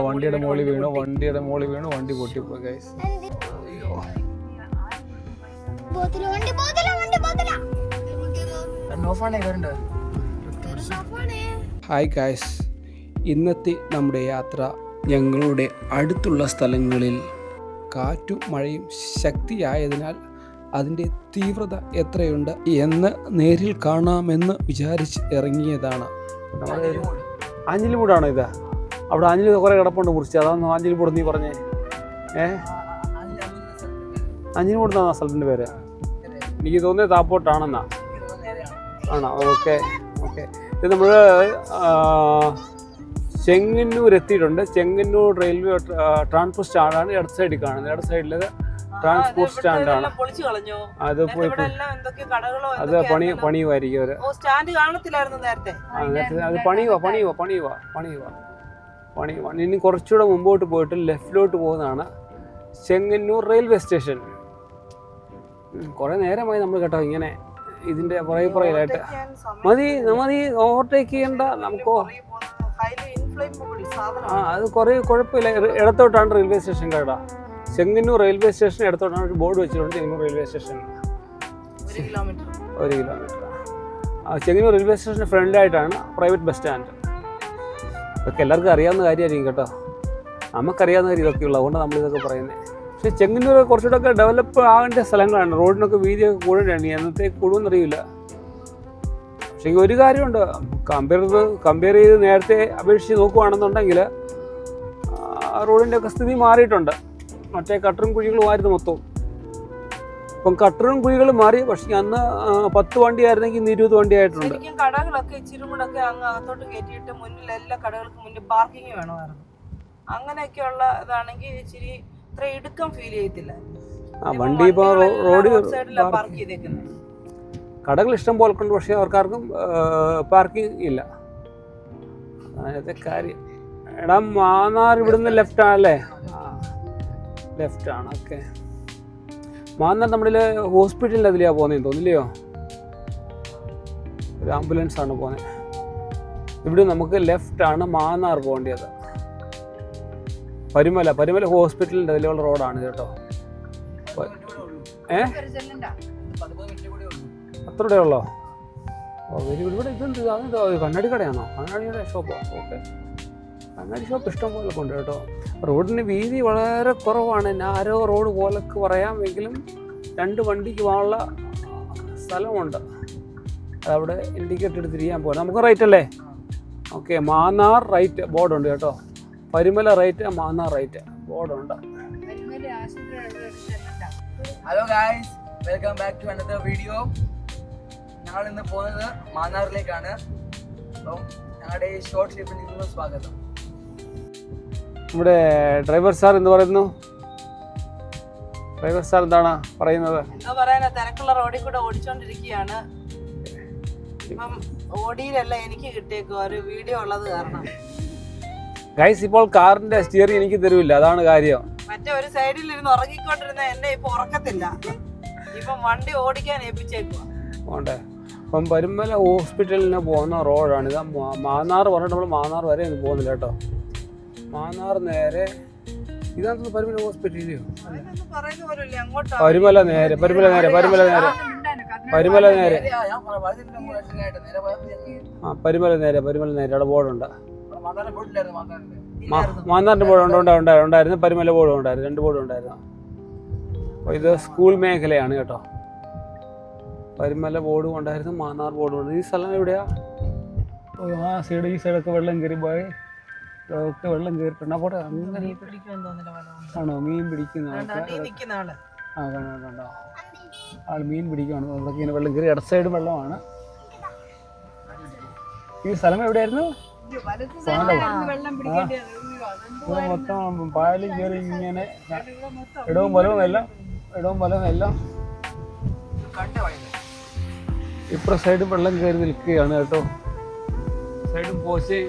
വണ്ടിയുടെ മോളിൽ വീണു വണ്ടിയുടെ മോളിൽ വീണു വണ്ടി പൊട്ടിപ്പോ ഗൈസ് ഹായ് ഗായ്സ് ഇന്നത്തെ നമ്മുടെ യാത്ര ഞങ്ങളുടെ അടുത്തുള്ള സ്ഥലങ്ങളിൽ കാറ്റും മഴയും ശക്തിയായതിനാൽ അതിന്റെ തീവ്രത എത്രയുണ്ട് എന്ന് നേരിൽ കാണാമെന്ന് വിചാരിച്ച് ഇറങ്ങിയതാണ്. ആഞ്ഞിലിമൂടാണോ ഇത്? അവിടെ ആഞ്ഞിലി കുറേ കിടപ്പുണ്ട് കുറിച്ച്. അതാന്ന് ആഞ്ഞിലിമൂട് നീ പറഞ്ഞേ? ഏ? ആഞ്ഞിലിമൂട് ആ സ്ഥലത്തിന്റെ പേര്. എനിക്ക് തോന്നിയത് താപ്പോട്ടാണെന്നാ. ആണോ? Okay okay. ഇത് നമ്മൾ ചെങ്ങന്നൂർ എത്തിയിട്ടുണ്ട്. ചെങ്ങന്നൂർ റെയിൽവേ ട്രാൻസ്പോർട്ട് സ്റ്റാൻഡാണ് ഇടത് സൈഡിൽ കാണുന്നത്. ഇടത് സൈഡിൽ ട്രാൻസ്പോർട്ട് സ്റ്റാൻഡാണ്. അത് പോയി അത് പണി. പണിയുമായിരിക്കും ആ അത് പണിയുവാ പണിയുവാ പണിയുവാ പണിയുവാ. പണിയുവാ ഇനി കുറച്ചുകൂടെ മുമ്പോട്ട് പോയിട്ട് ലെഫ്റ്റിലോട്ട് പോകുന്നതാണ് ചെങ്ങന്നൂർ റെയിൽവേ സ്റ്റേഷൻ. കുറേ നേരമായി നമ്മൾ കേട്ടോ ഇങ്ങനെ ഇതിന്റെ പുറകെ പുറകിലായിട്ട്. മതി മതി ഓവർടേക്ക് ചെയ്യണ്ട നമുക്ക് ആ അത് കുറേ കുഴപ്പമില്ല. ഇട- ഇടത്തോട്ടാണ് റെയിൽവേ സ്റ്റേഷൻ കേട്ടോ. ചെങ്ങന്നൂർ റെയിൽവേ സ്റ്റേഷൻ ഇടത്തോട്ടാണ് ഒരു ബോർഡ് വെച്ചിട്ടുണ്ട് ചെങ്ങന്നൂർ റെയിൽവേ സ്റ്റേഷൻ. ഒരു കിലോമീറ്റർ ഒരു കിലോമീറ്റർ ആ ചെങ്ങന്നൂർ റെയിൽവേ സ്റ്റേഷന് ഫ്രണ്ടിലായിട്ടാണ് പ്രൈവറ്റ് ബസ് സ്റ്റാൻഡ്. ഇതൊക്കെ എല്ലാവർക്കും അറിയാവുന്ന കാര്യമായിരിക്കും കേട്ടോ. നമുക്കറിയാവുന്ന കാര്യം ഇതൊക്കെയുള്ളൂ. അതുകൊണ്ട് നമ്മളിതൊക്കെ പറയുന്നത് പക്ഷേ ചെങ്ങന്നൂർ കുറച്ചുകൂടെ ഒക്കെ ഡെവലപ്പ് ആകേണ്ട സ്ഥലങ്ങളാണ്. റോഡിനൊക്കെ വീതിയൊക്കെ കൂടുതലാണ്. എന്നത്തേക്ക് കൂടുമെന്നറിയില്ല പക്ഷേ ഒരു കാര്യമുണ്ട്. കമ്പയർ ചെയ്ത് കമ്പയർ ചെയ്ത് നേരത്തെ അപേക്ഷിച്ച് നോക്കുകയാണെന്നുണ്ടെങ്കിൽ റോഡിന്റെ ഒക്കെ സ്ഥിതി മാറിയിട്ടുണ്ട്. മറ്റേ കട്ടറും കുഴികളും ആയിരുന്നു മൊത്തം ഇപ്പം കട്ടറും കുഴികളും മാറി. പക്ഷെ അന്ന് പത്ത് വണ്ടി ആയിരുന്നെങ്കിൽ ഇന്ന് ഇരുപത് വണ്ടി ആയിട്ടുണ്ട് കടകളൊക്കെ ഇച്ചിരി കൂടെ ഒക്കെ അങ്ങ് അകത്തോട്ട് കയറ്റിയിട്ട് മുന്നിൽ എല്ലാ കടകൾക്കും മുന്നിൽ പാർക്കിംഗ് വേണമായിരുന്നു. അങ്ങനെയൊക്കെയുള്ള ഇതാണെങ്കിൽ ഇച്ചിരി ഇത്ര ഇടുക്കം ഫീൽ ചെയ്യത്തില്ല. വണ്ടി ഇപ്പോൾ റോഡ് പാർക്ക് ചെയ്തേക്കുന്നത്. കടകൾ ഇഷ്ടം പോലെ ഉണ്ട്. പക്ഷേ അവർക്കാർക്കും പാർക്കിംഗ് ഇല്ല. അതിനകത്തെ കാര്യം. എടാ മാന്നാർ ഇവിടുന്ന് ലെഫ്റ്റ് ആണല്ലേ? ലെഫ്റ്റ് ആണ്. ഓക്കെ. മാന്നാർ നമ്മുടെ ഹോസ്പിറ്റലിന്റെ അതിലെയാണ് പോകുന്നത് തോന്നില്ലയോ ഒരു ആംബുലൻസ് ആണ് പോകുന്നത് ഇവിടെ നമുക്ക് ലെഫ്റ്റ് ആണ് മാന്നാർ പോകേണ്ടത്. പരുമല പരുമല ഹോസ്പിറ്റലിന്റെ അതിലുള്ള റോഡാണ് കേട്ടോ. ഏ? അത്രയുടെ ഉള്ളോ? ഇവിടെ ഇതെന്ത് അതെന്താ കണ്ണാടി കടയാണോ? കണ്ണാടിയുടെ ഷോപ്പോ ഓക്കെ. കണ്ണാടി ഷോപ്പ് ഇഷ്ടം പോലെ കൊണ്ട് കേട്ടോ. റോഡിന് വീതി വളരെ കുറവാണ്. നാരോ റോഡ് പോലൊക്കെ പറയാമെങ്കിലും രണ്ട് വണ്ടിക്ക് പോകാനുള്ള സ്ഥലമുണ്ട്. അതവിടെ ഇൻഡിക്കേറ്റർ എടുത്ത് തിരിയാൻ പോകാം നമുക്ക് റൈറ്റ് അല്ലേ? ഓക്കെ മാന്നാർ റൈറ്റ് ബോർഡുണ്ട് കേട്ടോ. Parumala right Mannar right ബോർഡുണ്ട്. Hello guys welcome back to another video ഞങ്ങൾ ഇന്ന് പോകുന്നത് മാന്നാറിലേക്കാണ്. അപ്പം ഞങ്ങളുടെ ഈ ഷോർട്ട് ട്രിപ്പിന് നിങ്ങൾ സ്വാഗതം. നമ്മുടെ ഡ്രൈവർ സാർ എന്ത് പറയുന്നു? ഡ്രൈവർ സാർ എന്താണ് പറയുന്നത്? പറയാനാ തിരക്കുള്ള റോഡിൽ കൂടെ ഓടിച്ചോണ്ടിരിക്കുകയാണ്. ഇപ്പം ഓടിയിലല്ല എനിക്ക് കിട്ടിയേക്കും ഒരു വീഡിയോ ഉള്ളത് കാരണം. ഗൈസ് ഇപ്പോൾ കാറിന്റെ സ്റ്റിയറിംഗ് എനിക്ക് തരൂല്ല അതാണ് കാര്യം. മറ്റേ ഒരു സൈഡിൽ ഇരുന്ന് ഉറങ്ങിക്കൊണ്ടിരുന്ന എന്നെ ഇപ്പൊ ഉറക്കത്തില്ല. ഇപ്പം വണ്ടി ഓടിക്കാൻ ഏൽപ്പിച്ചേക്കുക പോണ്ടേ. അപ്പം പരുമല ഹോസ്പിറ്റലിന് പോകുന്ന റോഡാണ് ഇത് മാന്നാർ പറഞ്ഞിട്ട് നമ്മൾ മാന്നാർ വരെ ഒന്നും പോകുന്നില്ല കേട്ടോ. മാന്നാർ നേരെ ഇതാണ് പരിമല ഹോസ്പിറ്റലിലെയോ പരിമല പറയുന്ന പോലും അങ്ങോട്ടാ. പരുമല നേരെ പരിമല നേരെ പരിമല നേരെ. പരിമല നേരെ. ആ പരിമല നേരെ പരിമല നേരെ. അവിടെ ബോർഡുണ്ട്. മാന്നാറിന്റെ ബോർഡ് ഉണ്ട് ഉണ്ട് ഉണ്ടായിരുന്നു ഉണ്ടായിരുന്നു. പരിമല ബോർഡും ഉണ്ടായിരുന്നു രണ്ട് ബോർഡും ഉണ്ടായിരുന്നു. അപ്പോൾ ഇത് സ്കൂൾ മേഖലയാണ് കേട്ടോ. പരിമല ബോർഡും ഉണ്ടായിരുന്നു മാന്നാർ ബോർഡും ഉണ്ട് ഈ സ്ഥലം എവിടെയാ? ആ സൈഡ് ഈ സൈഡൊക്കെ വെള്ളം കയറി പോയി. ഒക്കെ വെള്ളം കയറിയിട്ടുണ്ട്. അപ്പോൾ അങ്ങനെ. ആണോ? മീൻ പിടിക്കുന്ന ആൾക്കാർ ആ കണ്ടോ ആൾ മീൻ പിടിക്കുകയാണ്. അവിടെ ഇങ്ങനെ വെള്ളം കയറി ഇട സൈഡ് വെള്ളമാണ്. ഈ സ്ഥലം എവിടെയായിരുന്നു? മൊത്തം പായലും കയറി ഇങ്ങനെ ഇടവും വലവും എല്ലാം ഇടവും വലവും എല്ലാം. ഇപ്പുറ സൈഡും വെള്ളം കയറി നിൽക്കുകയാണ് കേട്ടോ. സൈഡും പോശേ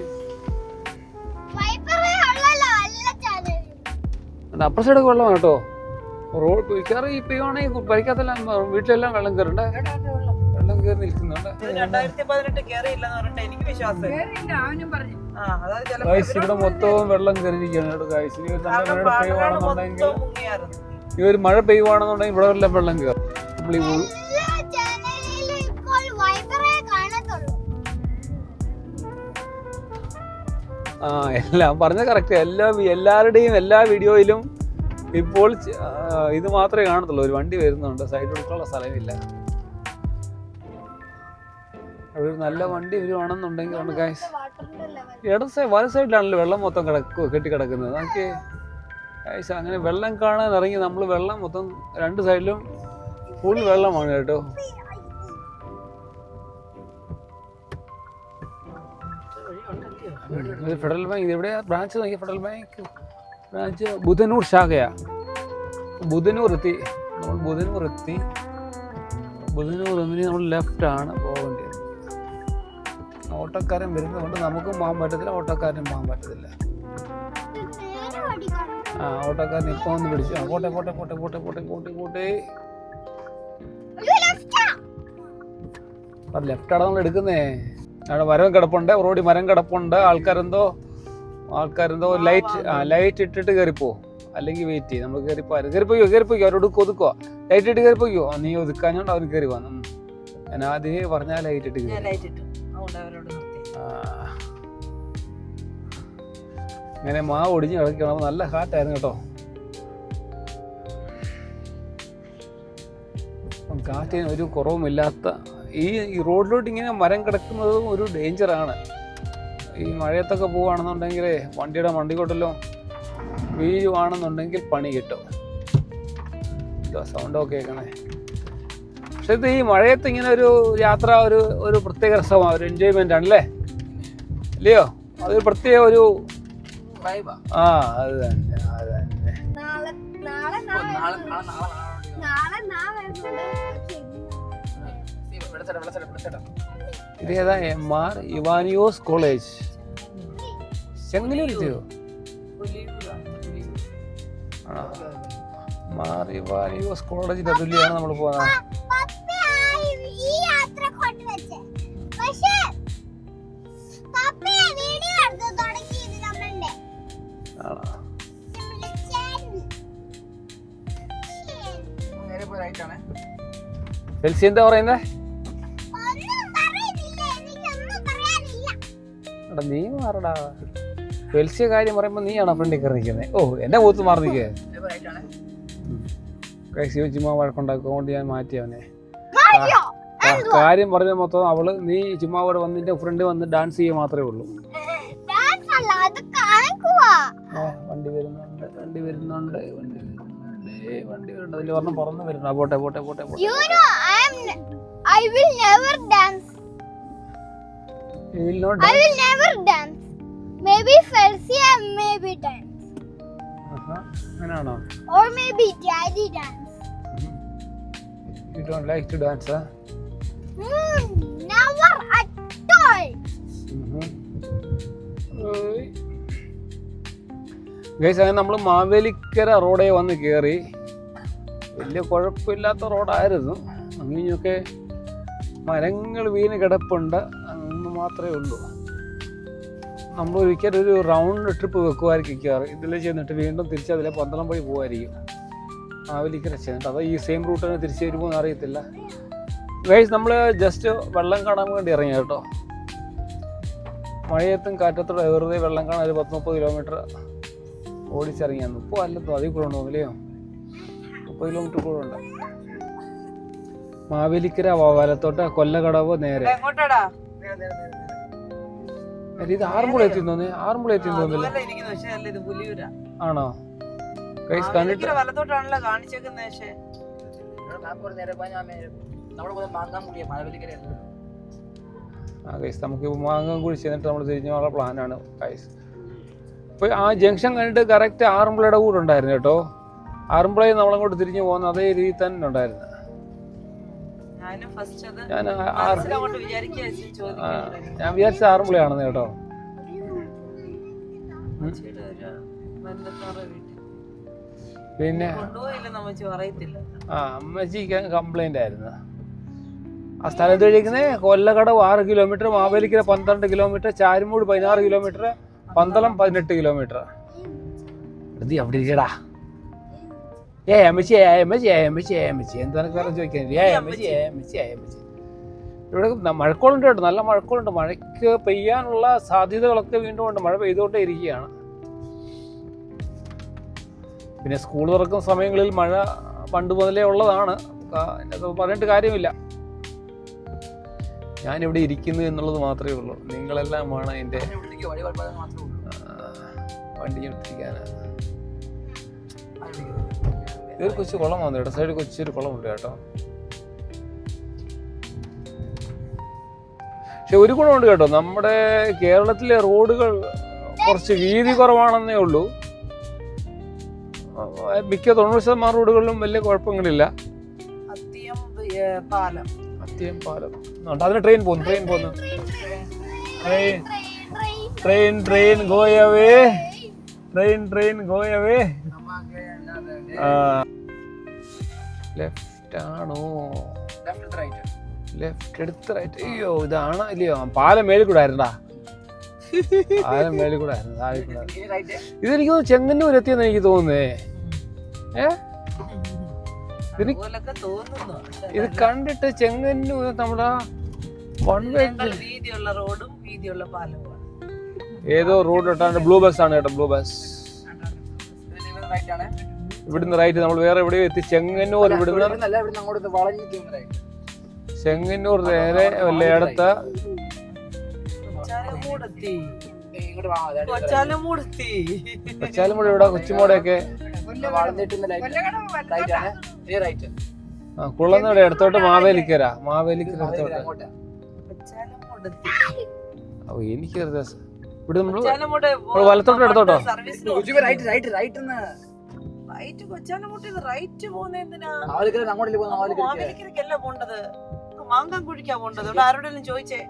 അപ്പുറ സൈഡൊക്കെ വെള്ളം കേട്ടോ. റോഡ് കുഴിക്കാറ് ഇപ്പൊ ആണെങ്കിൽ പരിക്കാത്തെല്ലാം വീട്ടിലെല്ലാം വെള്ളം കയറുണ്ട്? വെള്ളം കയറി നിൽക്കുന്നുണ്ട്. ഇവിടെ മൊത്തവും വെള്ളം കയറിയിരിക്കുകയാണ് ഈ ഒരു മഴ പെയ്യുവാണെന്നുണ്ടെങ്കിൽ ഇവിടെ വെള്ളം കയറും. നമ്മൾ ഈ എല്ലാം പറഞ്ഞ കറക്റ്റ് എല്ലാ എല്ലാവരുടെയും എല്ലാ വീഡിയോയിലും ഇപ്പോൾ ഇത് മാത്രമേ കാണത്തുള്ളൂ. ഒരു വണ്ടി വരുന്നുണ്ട്. സൈഡ് കൊടുക്കാനുള്ള സ്ഥലമില്ല. ഒരു നല്ല വണ്ടി വരുവാണെന്നുണ്ടെങ്കിൽ നമുക്ക് ഇടസ സൈഡ് സൈഡിലാണല്ലോ വെള്ളം മൊത്തം കിടക്കുക കെട്ടിക്കിടക്കുന്നത്. നമുക്ക് അങ്ങനെ വെള്ളം കാണാൻ ഇറങ്ങി നമ്മൾ വെള്ളം മൊത്തം രണ്ട് സൈഡിലും ഫുൾ വെള്ളമാണ് കേട്ടോ. ഫെഡറൽ ബാങ്ക് എവിടെയാ? ബ്രാഞ്ച് നോക്കിയ ഫെഡറൽ ബാങ്ക് ബ്രാഞ്ച് ബുധനൂർ ശാഖയാ. ബുധനൂർ എത്തി. നമ്മൾ ബുധനൂർ എത്തി. ബുധനൂർ എന്നിട്ട് നമ്മൾ ലെഫ്റ്റ് ആണ് പോകേണ്ടത് ഓട്ടോക്കാരൻ വരുന്നതുകൊണ്ട് നമുക്കും പോകാൻ പറ്റത്തില്ല ഓട്ടോക്കാരനും പോകാൻ പറ്റത്തില്ല. ആ ഓട്ടോക്കാരൻ ഇപ്പോൾ ഒന്ന് പിടിച്ചു. പോട്ടെ പോട്ടെ പോട്ടെ പോട്ടെ പോട്ടെ പോട്ടെ ലെഫ്റ്റ് ലെഫ്റ്റാണ് നമ്മൾ എടുക്കുന്നേ? അവിടെ മരം കിടപ്പുണ്ട് റോഡിൽ മരം കിടപ്പുണ്ട്. ആൾക്കാരെന്തോ ആൾക്കാരെന്തോ ലൈറ്റ് ആ ലൈറ്റ് ഇട്ടിട്ട് കയറിപ്പോ. അല്ലെങ്കിൽ വെയിറ്റ് ചെയ്യും. നമ്മൾ കയറിപ്പോ കയറിപ്പോയോ കയറിപ്പോയോ അവരോട് ഒതുക്കോ ലൈറ്റ് ഇട്ട് കയറിപ്പോയോ? നീ ഒതുക്കാഞ്ഞോണ്ട് അവന് കയറി വന്നു. ഞാൻ ആദ്യമേ പറഞ്ഞാൽ ലൈറ്റ് ഇട്ട് കയറി. ഇങ്ങനെ മാവ് ഒടിഞ്ഞ് കിടക്കണം നല്ല കാറ്റായിരുന്നു കേട്ടോ. കാറ്റിന് ഒരു കുറവുമില്ലാത്ത ഈ ഈ റോഡിലോട്ട് ഇങ്ങനെ മരം കിടക്കുന്നതും ഒരു ഡേഞ്ചറാണ് ഈ മഴയത്തൊക്കെ പോവുകയാണെന്നുണ്ടെങ്കിൽ വണ്ടിയുടെ വണ്ടിക്കോട്ടല്ലോ വീഴുവാണെന്നുണ്ടെങ്കിൽ പണി കിട്ടും. സൗണ്ട് സൗണ്ടൊക്കെ കേൾക്കണേ. പക്ഷെ ഇത് ഈ മഴയത്ത് ഇങ്ങനെ ഒരു യാത്ര ഒരു ഒരു പ്രത്യേക രസമാണ് ഒരു എൻജോയ്മെന്റ് ആണല്ലേ? ഇല്ലയോ? അതൊരു പ്രത്യേക ഒരു വൈബാ ആ. അത് തന്നെ അത് തന്നെ. നാളെ നാളെ നാളെ നാളെ നാളെ നാളെ നാളെ നാളെ ഇത് ഏതാ എം ആർ ഇവാനിയോസ് കോളേജ്. ആണോ? മാർ ഇവാനിയോസ് കോളേജിന്റെ തുല്യാണ് നമ്മൾ പോകുന്നത് ഈ യാത്ര എടാ നീ മാറടാ. വെൽസിയ കാര്യം പറയുമ്പോൾ നീയാണോ ഫ്രണ്ടി കയറി ഓ എന്റെ കൂത്ത് മാറി നിൽക്കേ. കഴിച്ചു ചുമ്മാ വഴക്കുണ്ടാക്കുകൊണ്ട് ഞാൻ മാറ്റി അവനെ. കാര്യം പറഞ്ഞ മൊത്തം അവൾ നീ ചുമ്മാ ഇവിടെ ഫ്രണ്ട് വന്ന് ഡാൻസ് ചെയ്യുക മാത്രമേ ഉള്ളൂ. വണ്ടി വരുന്നുണ്ട് വണ്ടി വരുന്നുണ്ട് വണ്ടി വണ്ടി വരുന്നുണ്ട്. അതിൽ പറഞ്ഞ് പറന്ന് വരുന്നു. പോട്ടെ പോട്ടെ പോട്ടെ പോട്ടെ. I will never dance I will not dance. You I will never dance. Maybe Felsia, maybe dance, ആഹാ, അങ്ങനെയാണോ or maybe Daddy dance. You don't like to dance, huh? Mm, never at all. Guys അങ്ങനെ നമ്മൾ മാവേലിക്കര റോഡേ വന്ന് കയറി വലിയ കുഴപ്പമില്ലാത്ത റോഡായിരുന്നു അങ്ങനെയൊക്കെ മരങ്ങൾ വീണ് കിടപ്പുണ്ട് മാത്രമേ ഉള്ളൂ. നമ്മൾ ഒരിക്കലും ഒരു റൗണ്ട് ട്രിപ്പ് വെക്കുമായിരിക്കും മിക്കവാറും. ഇതിൽ ചെന്നിട്ട് വീണ്ടും തിരിച്ച് അതിലെ പന്തളം വഴി പോകുമായിരിക്കും ആവലിക്കര ചെന്നിട്ട് അതോ ഈ സെയിം റൂട്ട് തന്നെ തിരിച്ച് വരുമോ എന്ന് അറിയത്തില്ല. ഗൈസ് നമ്മൾ ജസ്റ്റ് വെള്ളം കാണാൻ വേണ്ടി ഇറങ്ങി കേട്ടോ. മഴയത്തും കാറ്റത്തോടെ വെറുതെ വെള്ളം കാണാൻ ഒരു പത്ത് മുപ്പത് കിലോമീറ്റർ ഓടിച്ചിറങ്ങിയാൽ ഇപ്പോൾ അല്ലത്തോ അതിൽ കൂടെ ഉണ്ടോ അല്ലയോ മുപ്പത് കിലോമീറ്റർ കൂടെ ഉണ്ട്. മാവേലിക്കര വലത്തോട്ട് കൊല്ലകടവ് നേരെ. ഇത് ആറന്മുള എത്തി ആറന്മുള എത്തി ആണോ? കണ്ടിട്ട് ആ നമുക്ക് മാങ്ങം കൂടി ചെന്നിട്ട് നമ്മൾ തിരിഞ്ഞുള്ള പ്ലാനാണ് കൈസ് ആ ജംഗ്ഷൻ കണ്ടിട്ട് കറക്റ്റ് ആറന്മുളയുടെ കൂടെ ഉണ്ടായിരുന്നു കേട്ടോ. ആറന്മുളയിൽ നമ്മളങ്ങോട്ട് തിരിഞ്ഞു പോകുന്ന അതേ രീതിയിൽ തന്നെ ഉണ്ടായിരുന്നു. ഞാൻ വിചാരിച്ച ആറന്മുളയാണെന്ന് കേട്ടോ. പിന്നെ ആ അമ്മച്ചിക്ക് കംപ്ലൈന്റ് ആയിരുന്നു. ആ സ്ഥലത്ത് കഴിക്കുന്നത് കൊല്ലക്കടവ് ആറ് കിലോമീറ്റർ മാവേലിക്കര പന്ത്രണ്ട് കിലോമീറ്റർ ചാരുമൂട് പതിനാറ് കിലോമീറ്റർ പന്തളം പതിനെട്ട് കിലോമീറ്റർ അവിടെ ഇരിക്കടാ. ഏ അമ്മച്ചി ഏ അമ്മച്ചി ഏ അമ്മച്ചി ഏ അമ്മച്ചി. എന്താണ് ചോദിക്കാൻ ഏ അമ്മച്ചി ഏ അമ്മച്ചി ഏ അമ്മച്ചി. ഇവിടെ മഴക്കോളുണ്ട് കേട്ടോ. നല്ല മഴക്കോളുണ്ട്. മഴയ്ക്ക് പെയ്യാനുള്ള സാധ്യതകളൊക്കെ വീണ്ടും ഉണ്ട്. മഴ പെയ്തുകൊണ്ടേ ഇരിക്കുകയാണ്. പിന്നെ സ്കൂൾ തുറക്കുന്ന സമയങ്ങളിൽ മഴ പണ്ട് മുതലേ ഉള്ളതാണ്. അതിനകത്ത് പറഞ്ഞിട്ട് കാര്യമില്ല. ഞാനിവിടെ ഇരിക്കുന്നു എന്നുള്ളത് മാത്രമേ ഉള്ളൂ. നിങ്ങളെല്ലാമാണ് എന്റെ വണ്ടിക്ക് വഴി ഇതൊരു കൊച്ചു കുളം വന്നു. ഇട സൈഡ് കൊച്ചൊരു കുളമുണ്ട് കേട്ടോ. പക്ഷെ ഒരു ഗുണമുണ്ട് കേട്ടോ. നമ്മുടെ കേരളത്തിലെ റോഡുകൾ കുറച്ച് വീതി കുറവാണെന്നേ ഉള്ളൂ. മിക്ക തൊണ്ണൂറ് ശതമാനം റോഡുകളിലും വലിയ കുഴപ്പങ്ങളില്ല. പാലം. അത്യം പാലം. അതിന് ട്രെയിൻ പോകുന്നു ട്രെയിൻ പോകുന്നു train train train go away train train go away left ആണോ? ലെഫ്റ്റ് റൈറ്റ് ലെഫ്റ്റ് എടുത്ത് റൈറ്റ് അയ്യോ ഇതാണ് ഇല്ലയോ? പാലം മേളിൽ കൂടെ ആയിരുന്നാ പാലം മേളിൽ കൂടെ ആയിരുന്നു ഇതെനിക്ക് തോന്നുന്നു ചെങ്ങന്നൂർ എത്തിയെന്ന് എനിക്ക് തോന്നുന്നേ. ഏ? ഇത് കണ്ടിട്ട് ചെങ്ങന്നൂർ നമ്മുടെ വൺ വേ വീതിയുള്ള റോഡും വീതിയുള്ള പാലവും ഏതോ റോഡ് ഇട്ടാണ്ട് ബ്ലൂ ബസ് ആണ് കേട്ടോ ബ്ലൂ ബസ് റൈറ്റ് ആണ്. ഇവിടുന്ന് റൈറ്റ് നമ്മൾ വേറെ എവിടെയോ എത്തി. ചെങ്ങന്നൂർ ഇവിടുന്ന് ഇവിടുന്നല്ല ഇവിടുന്ന് അങ്ങോട്ട് വളഞ്ഞു റൈറ്റ് ചെങ്ങന്നൂർ നേരെ കൊച്ചാലമൂടെത്തി. കൊച്ചാലുംകൂടെ ഇവിടെ കൊച്ചുമോടെയൊക്കെ വളഞ്ഞിട്ടുന്ന റൈറ്റ് ആണ്. ഇനി റൈറ്റ് ആ കുളന്നയുടെ അടുത്തോട്ട് മാവേലിക്കര. മാവേലിക്കര അടുത്തോട്ട്. ഓ എനിക്ക് ഇവിടെ നമ്മൾ കൊച്ചാലമൂട് വലത്തോട്ട് ഇടത്തോട്ടോ? സർവീസിന് റൈറ്റ് റൈറ്റ് റൈറ്റ് റൈറ്റ് കൊച്ചാലമൂട്ട് റൈറ്റ് പോകുന്ന എന്തിനാ? മാവേലിക്കരക്കല്ല പോണ്ടത്? മാങ്കം കുഴിക്കാ പോണ്ടത്. ഇവിടെ ആരോടെങ്കിലും ചോദിച്ചേ.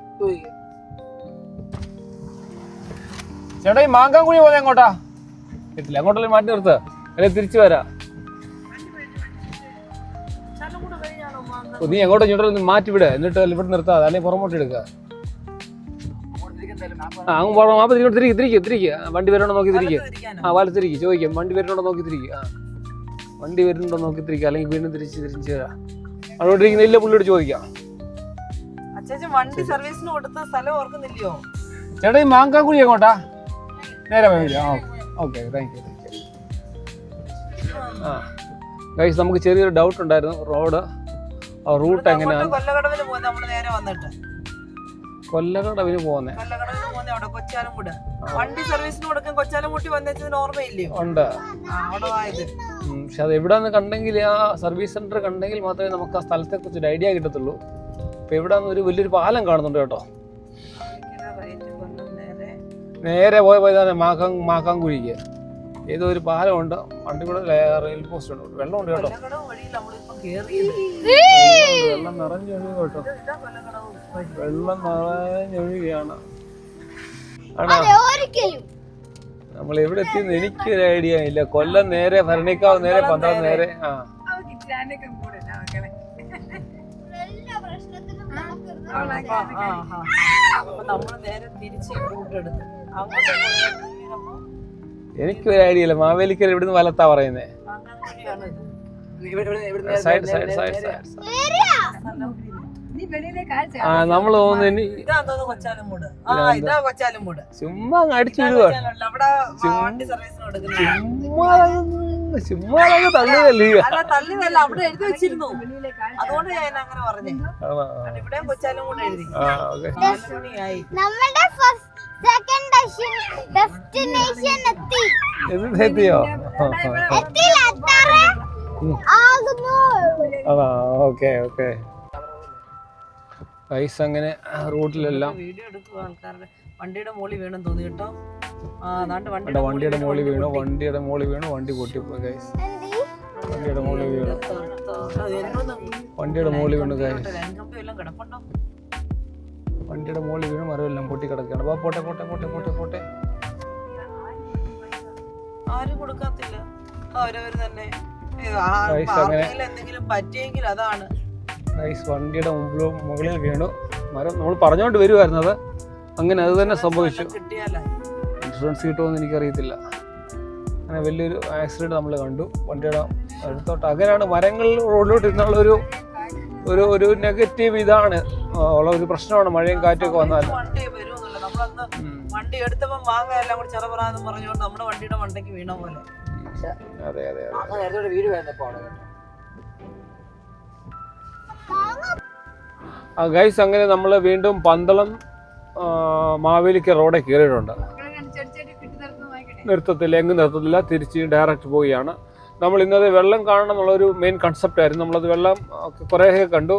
ചേട്ടാ ഈ മാങ്കാങ്കുഴി പോലെ എങ്ങോട്ടാ? എത്തില്ല അങ്ങോട്ടല്ലേ മാറ്റി നിർത്ത്. അല്ലെ തിരിച്ചു വരാം. മാങ്കം നീ എങ്ങോട്ടും ഇങ്ങോട്ടും മാറ്റി വിട്. എന്നിട്ട് ഇവിടെ നിർത്താതെ അല്ലെങ്കിൽ പുറമോട്ട് എടുക്കുക. ആ അങ്ങ് പോകണം മാപ്പ് തിരികെ തിരികെ തിരികെ തിരിക്കുക വണ്ടി വരണോ നോക്കി തിരിക്കുക ആ വലത്തിരിക്കും തിരികെ ചോദിക്കാം. വണ്ടി വരുന്നുണ്ടോ നോക്കി തിരിക്കുക ആ. വണ്ടി വരുന്നുണ്ടോ നോക്കി തിരിക്കുക അല്ലെങ്കിൽ വീണ്ടും തിരിച്ച് തിരിച്ച് തരാം അവിടെ ഇരിക്കുന്ന ഇല്ല പുള്ളിയോട് ചോദിക്കാം. വണ്ടി സർവീസിന് കൊടുത്ത സ്ഥലം ഓർക്കുന്നില്ലയോ? ചേട്ടാ ഈ മാങ്കാങ്കുഴി എങ്ങോട്ടാ? നേരെ പോയി ആ okay thank you thank you ആ. ഗൈസ് നമുക്ക് ചെറിയൊരു ഡൗട്ട് ഉണ്ടായിരുന്നു. റോഡ് റൂട്ട് എങ്ങനെയാണ്? കൊല്ലകടവിന് വന്നിട്ട് കൊല്ലകടവിന് അവിടെ വണ്ടി സർവീസിന് കൊടുക്കാൻ ഉണ്ട്. അവിടെ പക്ഷെ അത് എവിടെ നിന്ന് കണ്ടെങ്കിൽ ആ സർവീസ് സെന്റർ കണ്ടെങ്കിൽ മാത്രമേ നമുക്ക് ആ സ്ഥലത്തെ കുറിച്ച് ഒരു ഐഡിയ കിട്ടത്തുള്ളൂ. ഇപ്പൊ ഇവിടെ നിന്ന് ഒരു വലിയൊരു പാലം കാണുന്നുണ്ട് കേട്ടോ. നേരെ. പോയ പോയതാണ് മാക്കാ മാക്കാങ്കുഴിക്ക് ഏതോ ഒരു പാലമുണ്ട്. വണ്ടി കൂടെ റെയിൽ പോസ്റ്റ് ഉണ്ട്. വെള്ളമുണ്ട് കേട്ടോ. വെള്ളം നിറഞ്ഞു കേട്ടോ. വെള്ളം നിറഞ്ഞൊഴുകയാണ് ആണോ? നമ്മൾ എവിടെ എത്തിയെന്ന് എനിക്കൊരു ഐഡിയ ഇല്ല. കൊല്ലം നേരെ ഭരണിക്കാവ് നേരെ പന്ത്രണ്ട് നേരെ. ആ. എനിക്കൊരു ഐഡിയ ഇല്ല. മാവേലിക്കൽ ഇവിടുന്ന് വലത്താ പറയുന്നേ. Side side side side? ആ നമ്മൾ തോന്നുന്നു ചുമ്മാ അങ്ങ് അടിച്ചു ഇതാ അവിടെ വണ്ടി സർവീസിന് കൊടുക്കുന്ന ചുമ്മാ ചുമ്മാ അവിടെ എഴുതി വെച്ചിരുന്നു. അതുകൊണ്ട് ഞാൻ അങ്ങനെ പറഞ്ഞേ. കൊച്ചാലും എഴുതി. ആ ഓക്കെ. നാല് നമ്മുടെ ഫസ്റ്റ് സെക്കൻഡ് ഡെസ്റ്റിനേഷൻ എത്തി. എത്തിയോ? എത്തിയില്ല ഓക്കെ ഓക്കെ. പൈസ അങ്ങനെ റോഡിലെല്ലാം. വീഡിയോ എടുക്കുക ആൾക്കാരുടെ. വണ്ടിയുടെ മോളി വീണെന്ന് തോന്നി കേട്ടോ. വണ്ടിയുടെ മോളി വീണു വണ്ടിയുടെ മോളി വീണു വണ്ടി പൊട്ടിപ്പോ ഗൈസ് വണ്ടിയുടെ മോളി വീണു. വണ്ടിയുടെ മോളി വീണു ഗൈസ് ലൈൻകമ്പി എല്ലാം കിടപ്പുണ്ടോ? വണ്ടിയുടെ മോളി വീണു മരമെല്ലാം പൊട്ടി കിടക്കുകയാണ്. അപ്പൊ പോട്ടെ പോട്ടെ പോട്ടെ പോട്ടെ പോട്ടെ. ആരും കൊടുക്കാത്തില്ല. അവരവര് തന്നെ. എന്തെങ്കിലും പറ്റിയെങ്കിൽ അതാണ്. ഗൈസ് വണ്ടിയുടെ മുമ്പിലും മുകളിൽ വീണു. മരം നമ്മൾ പറഞ്ഞുകൊണ്ട് അത്. അങ്ങനെ അത് തന്നെ സംഭവിച്ചു. ഇൻഷുറൻസ് കിട്ടുമെന്ന് എനിക്കറിയത്തില്ല. അങ്ങനെ വലിയൊരു ആക്സിഡന്റ് നമ്മൾ കണ്ടു. വണ്ടിയുടെ അടുത്തോട്ട് അങ്ങനെയാണ് മരങ്ങൾ റോഡിലോട്ട് ഇരുന്നുള്ള ഒരു ഒരു ഒരു നെഗറ്റീവ് ഇതാണ്. ഉള്ള ഒരു പ്രശ്നമാണ് മഴയും കാറ്റൊക്കെ വന്നാൽ. വണ്ടി എടുത്തപ്പം എല്ലാം കൂടി ചെറുപറാന്ന് പറഞ്ഞുകൊണ്ട് നമ്മുടെ വണ്ടിയുടെ മണ്ടയ്ക്ക് വീണ പോലെ. അതെ അതെ അതെ. വീട് ആ ഗൈസ് അങ്ങനെ നമ്മൾ വീണ്ടും പന്തളം മാവേലിക്ക് റോഡെ കയറിയിട്ടുണ്ട്. നിർത്തത്തില്ല എങ്ങും നിർത്തത്തില്ല. തിരിച്ച് ഡയറക്റ്റ് പോവുകയാണ്. നമ്മൾ ഇന്നത് വെള്ളം കാണണം എന്നുള്ളൊരു മെയിൻ കൺസെപ്റ്റ് ആയിരുന്നു. നമ്മളത് വെള്ളം കുറേയൊക്കെ കണ്ടു.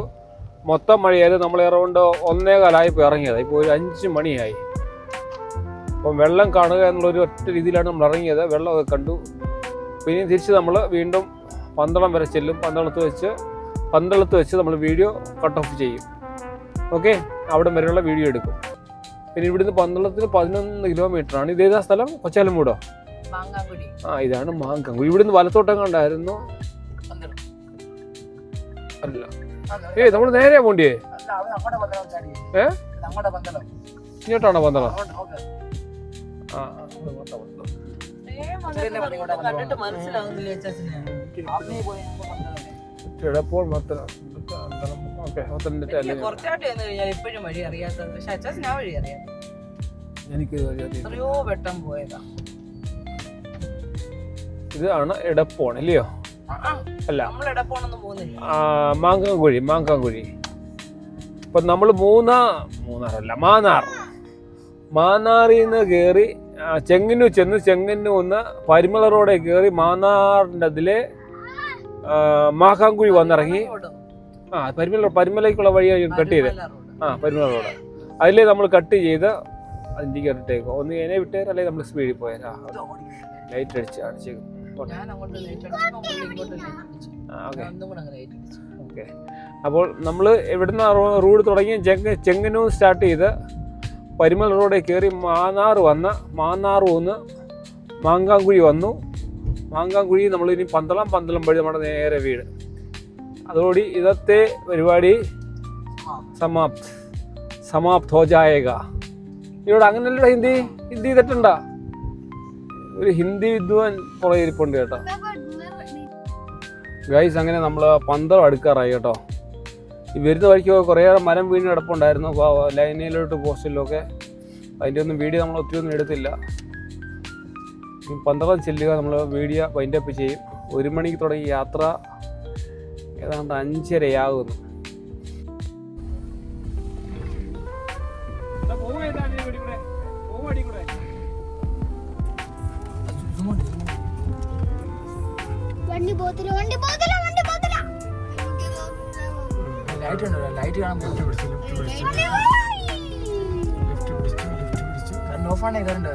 മൊത്തം മഴയായിരുന്നു. നമ്മൾ എറൗണ്ട് ഒന്നേ കാലമായി ഇപ്പോൾ ഇറങ്ങിയത്. ഇപ്പോൾ ഒരു അഞ്ച് മണിയായി. അപ്പം വെള്ളം കാണുക എന്നുള്ളൊരു ഒറ്റ രീതിയിലാണ് നമ്മൾ ഇറങ്ങിയത്. വെള്ളമൊക്കെ കണ്ടു. പിന്നെ തിരിച്ച് നമ്മൾ വീണ്ടും പന്തളം വരെ ചെല്ലും. പന്തളത്ത് വെച്ച് പന്തളത്ത് വെച്ച് നമ്മൾ വീഡിയോ കട്ട് ഓഫ് ചെയ്യും. ഓക്കെ അവിടെ വരെയുള്ള വീഡിയോ എടുക്കും. പിന്നെ ഇവിടുന്ന് പന്തളത്തിന് പതിനൊന്ന് കിലോമീറ്റർ ആണ്. ഇതേതാ സ്ഥലം? കൊച്ചാലമൂടോ? മാങ്ങാക്കുടി ആ ഇതാണ് മാങ്കാങ്കുടി ഇവിടുന്ന് വലത്തോട്ടം കണ്ടായിരുന്നു. അല്ല. ഏ ഏയ് നമ്മൾ നേരെ പോണ്ടിയേ. ഏ? ഇങ്ങോട്ടാണോ പന്തളം? ഓക്കേ. ആ മനസ്സിലാവുന്നില്ല ചിലപ്പോൾ ഓക്കെ കുറച്ചായിട്ട് ചെന്ന് കഴിഞ്ഞാൽ ഇപ്പോഴും വഴി അറിയാത്തത്. പക്ഷെ അച്ചാച്ചൻ ആ വഴി അറിയാം. എനിക്ക് എത്രയോ വെട്ടം പോയതാ. ഇതാണ് എടപ്പോൺ ഇല്ലയോ അല്ല. മാങ്കാങ്കുഴി മാങ്കാങ്കുഴി. ഇപ്പൊ നമ്മൾ മൂന്നാ മൂന്നാറല്ല മാന്നാർ. മാന്നാറിൽ നിന്ന് കയറി ചെങ്ങന്നൂർ ചെന്ന് ചെങ്ങന്നൂർ നിന്ന് പരിമള റോഡിൽ കയറി മാന്നാറിന്റെ അതിലെ മാക്കാങ്കുഴി വന്നിറങ്ങി. ആ പരിമല പരിമലയ്ക്കുള്ള വഴി കട്ട് ചെയ്ത്. ആ പരിമല റോഡ്. അതിലേ നമ്മൾ കട്ട് ചെയ്ത് അതിന്റെ ഇട്ടേക്കും ഒന്ന് എന്നെ വിട്ടേരം അല്ലെങ്കിൽ നമ്മൾ സ്പീഡിൽ പോയാൽ ലൈറ്റ് അടിച്ച് അടിച്ചേക്കും അടിച്ചു ഓക്കെ. ഒന്നും അപ്പോൾ നമ്മൾ എവിടുന്ന റോഡ് തുടങ്ങി ചെങ്ങ ചെങ്ങന്നൂർ സ്റ്റാർട്ട് ചെയ്ത് പരിമൽ റോഡിൽ കയറി മാന്നാർ വന്ന് മാന്നാർ വന്ന് മാങ്കാങ്കുഴി വന്നു. മാങ്കാങ്കുഴി നമ്മൾ ഇനി പന്തളം പന്തളം വഴി നമ്മുടെ നേരെ വീട്. അതോടി ഇന്നത്തെ പരിപാടി സമാപ്ത്. സമാപ്ത് ഹോ ഇവിടെ അങ്ങനെയല്ല ഹിന്ദി? ഹിന്ദി തെറ്റുണ്ടാ? ഒരു ഹിന്ദി വിദ്വാൻ പുറകെ ഇരിപ്പുണ്ട് കേട്ടോ. ഗൈസ് അങ്ങനെ നമ്മൾ പന്തളം അടുക്കാറായി കേട്ടോ. ഈ വരുന്ന വഴിക്ക് കുറേയേറെ മരം വീണ് കിടപ്പുണ്ടായിരുന്നു. ലൈനിലോട്ട് പോസ്റ്റിലൊക്കെ. അതിന്റെ ഒന്നും വീഡിയോ നമ്മൾ ഒത്തിരി ഒന്നും എടുത്തില്ല. ഈ പന്തളം ചെല്ലുക നമ്മൾ വീഡിയോ വൈൻഡപ്പ് ചെയ്യും. ഒരു മണിക്ക് തുടങ്ങി യാത്ര ഏതാണ്ട് അഞ്ചരയാകുന്നു. വണ്ടി പോത്തില്ല വണ്ടി പോത്തില്ല വണ്ടി പോത്തില്ല ലൈറ്റ് ലൈറ്റ് കാണാൻ ലിഫ്റ്റ് പിടിച്ചു ലിഫ്റ്റ് പിടിച്ചു ലിഫ്റ്റ് പിടിച്ചു ലിഫ്റ്റ് പിടിച്ചു കറണ്ട് ഓഫ് ആണേ കറണ്ട്?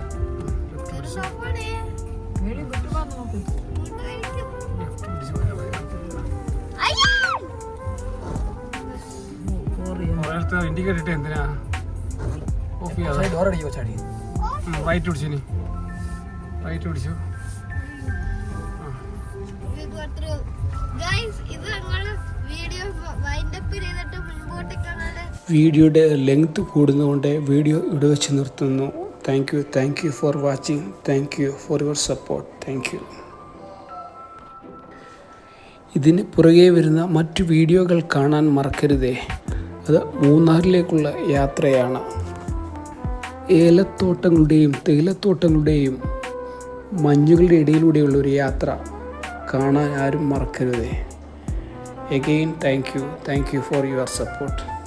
ഇൻഡിക്കേറ്റർ എന്തിനാ? ഓഫ് ചെയ്യാതെ. റൈറ്റ് റൈറ്റ് പിടിച്ചു. വീഡിയോയുടെ ലെങ്ത് കൂടുന്നതുകൊണ്ട് വീഡിയോ ഇവിടെ വെച്ച് നിർത്തുന്നു. Thank you thank you for watching thank you for your support thank you ഇതിന് പുറകെ വരുന്ന മറ്റു വീഡിയോകൾ കാണാൻ മറക്കരുതേ. അത് മൂന്നാറിലേക്കുള്ള യാത്രയാണ്. ഏലത്തോട്ടങ്ങളുടെയും തേയിലത്തോട്ടങ്ങളുടെയും മഞ്ഞുകളുടെ ഇടയിലൂടെയുള്ള ഒരു യാത്ര കാണാൻ ആരും മറക്കരുതേ. Again thank you thank you for your support